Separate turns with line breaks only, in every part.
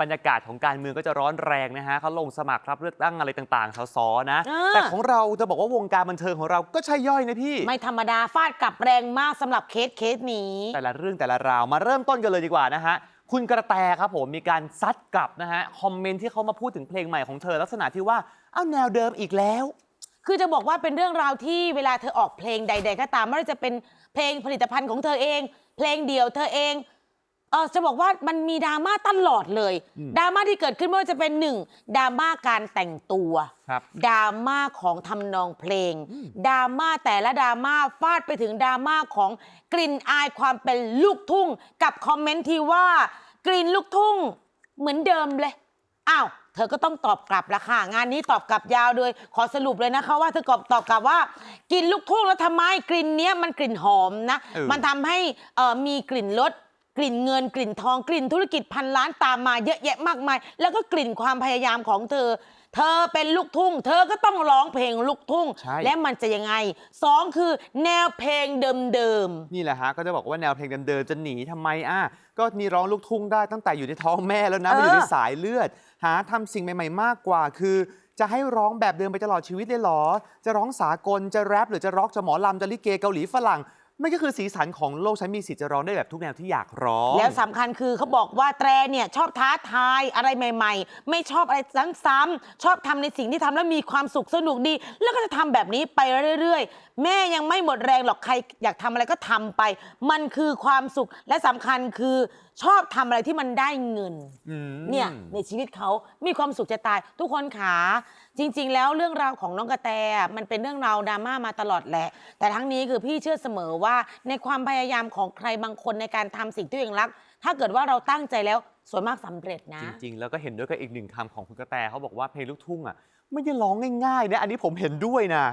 บรรยากาศของการเมืองก็จะร้อนแรงนะฮะเขาลงสมัครรับเลือกตั้งอะไรต่างๆสสนะ
อ่า
แต่ของเราจะบอกว่าวงการบันเทิงของเราก็ใช่ย่อยนะพี่
ไม่ธรรมดาฟาดกลับแรงมากสำหรับเคสเคสนี้
แต่ละเรื่องแต่ละราวมาเริ่มต้นกันเลยดีกว่านะฮะ คุณกระแตครับผมมีการซัดกลับนะฮะ คอมเมนต์ที่เขามาพูดถึงเพลงใหม่ของเธอลักษณะที่ว่าเอ้าแนวเดิมอีกแล้ว
คือจะบอกว่าเป็นเรื่องราวที่เวลาเธอออกเพลงใด ๆ ก็ตามไม่ว่าจะเป็นเพลงผลิตภัณฑ์ของเธอเอง เพลงเดี่ยวเธอเอง เออจะบอกว่ามันมีดราม่าตลอดเลย
อืม
ดราม่าที่เกิดขึ้นไม่ว่าจะเป็นหนึ่งดราม่าการแต่งตัว
ครับ
ดราม่าของทำนองเพลงดราม่าแต่ละดราม่าฟาดไปถึงดราม่าของกลิ่นอายความเป็นลูกทุ่ง กับคอมเมนต์ที่ว่ากลิ่นลูกทุ่ง เหมือนเดิมเลยอ้าวเธอก็ต้องตอบกลับละค่ะงานนี้ตอบกลับยาวเลยขอสรุปเลยนะคะว่าเธอตอบตอบกลับว่า กินลูกทุ่งแล้วทำไมกลิ่นเนี้ยมันกลิ่นหอมนะ
เออ
มันทำให้เอ่อมีกลิ่นรส กลิ่นเงินกลิ่นทองกลิ่นธุรกิจพันล้านตามมาเยอะแยะมากมาย แล้วก็กลิ่นความพยายามของเธอ เธอเป็นลูกทุ่ง เธอก็ต้องร้องเพลงลูกทุ่ง
ใช่
และมันจะยังไงสองคือแนวเพลงเดิม
นี่แหละฮะก็จะบอกว่าแนวเพลงเดิมๆจะหนีทำไมอะก็นี่ร้องลูกทุ่งได้ตั้งแต่อยู่ในท้องแม่แล้วนะ
เออ
มันอยู่ในสายเลือด หาทำสิ่งใหม่ ๆ มากกว่า คือ จะให้ร้องแบบเดิมไปตลอดชีวิตเลยเหรอ จะร้องสากลจะแรปหรือจะร็อกจะหมอลำจะลิเกเกาหลีฝรั่ง มันก็คือสีสันของโลกฉันมีสิทธิ์จะร้องได้แบบทุกแนวที่อยากร้อง
ๆแล้วสำคัญคือเขาบอกว่าแตรเนี่ยชอบท้าทายอะไรใหม่ ๆ ไม่ชอบอะไรซ้ำๆชอบทำในสิ่งที่ทำแล้วมีความสุขสนุกดี แล้วก็จะทำแบบนี้ไปเรื่อยๆ แม่ยังไม่หมดแรงหรอกใครอยากทำอะไรก็ทำไป มันคือความสุขและสำคัญคือชอบทำอะไรที่มันได้เงิน
อืม
เนี่ยในชีวิตเขามีความสุขจะตาย ทุกคนขาจริง ๆ แล้วเรื่องราวของน้องกระแต มันเป็นเรื่องราวดราม่ามาตลอดแหละ แต่ทั้งนี้คือพี่เชื่อเสมอว่าในความพยายามของใครบางคนในการทำสิ่งที่ตัวเองรัก ถ้าเกิดว่าเราตั้งใจแล้วส่วนมากสำเร็จนะ
จริง ๆ แล้วก็เห็นด้วยกับอีกหนึ่งคำของคุณกระแตเขาบอกว่าเพลงลูกทุ่งอะไม่ได้ร้องง่ายๆนะอันนี้ผมเห็นด้วยนะ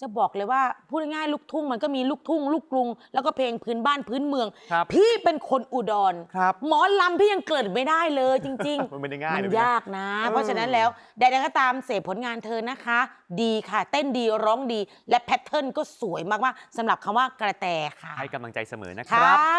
จะบอกเลยว่าพูดง่ายๆลูกทุ่งมันก็มีลูกทุ่ง ลูกกรุง แล้วก็เพลงพื้นบ้านพื้นเมือง
ครับ
พี่เป็นคนอุดร
ครับ
หมอลำพี่ยังเกิดไม่ได้เลยจริง ๆ
มันไม่ได้ง่าย
มัน
เลยนะ
ยากนะ
เออ
เพราะฉะนั้นแล้วใดๆก็ตามเสพผลงานเธอนะคะ ดีค่ะ เต้นดีร้องดี และแพทเทิร์นก็สวยมากๆสำหรับคำว่ากระแตค่ะ
ให้กำลังใจเสมอนะค
ค
รั
รับบ